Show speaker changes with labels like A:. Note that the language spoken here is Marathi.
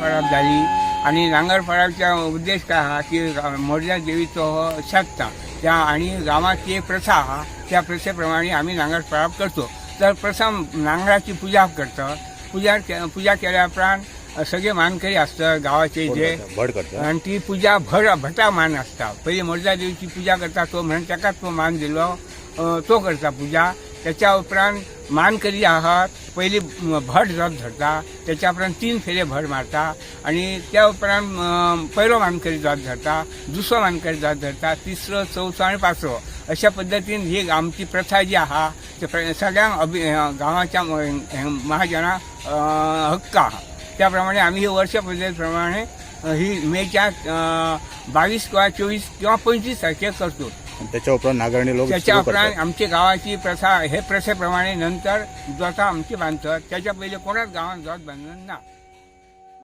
A: पराब जाली आणि नांगर पराबचा उद्देश काय हा की मोरजा देवीचो हो शकता त्या आणि गावाची एक प्रथा हा त्या प्रथेप्रमाणे आम्ही नांगर पराब करतो. तर प्रथम नांगराची पूजा करतो. पूजा के- पूजा केल्या उपरांत सगळे मानकरी असतात गावाचे जे आणि ती पूजा भर भटा मान असता पहिले मोरजा देवीची पूजा करता तो म्हणून ताकाच तो मान दिलो तो करता पूजा. त्याच्या उपरांत मानकरी आहात पहिली भट जात धरता त्याच्या उपरांत तीन फेरे भट मारता आणि त्या उपरांत पहिलो मानकरी जात धरता दुसरो मानकरी जात धरता तिसरो चौथो आणि पाचवो. अशा पद्दतीन ही आमची प्रथा जी आहा ते प्र- सगळ्यांक अभि गांवाच्या गावाच्या महाजनांक हक्क आहा. त्याप्रमाणे आम्ही ही वर्ष पद्धतीप्रमाणे प्रमाणे ही मेच्या बावीस किंवा चोवीस किंवा पंचवीस तारखेक करतो.
B: आणि त्याच्या उपरांत नागरणी लोक
A: त्याच्या
B: सुरू
A: उपरांत
B: करतात.
A: आमची गावाची प्रथा हे प्रथेप्रमाणे नंतर जोता आमची बांधतात त्याच्या पहिले कोणाच गावात जोत बांधून ना.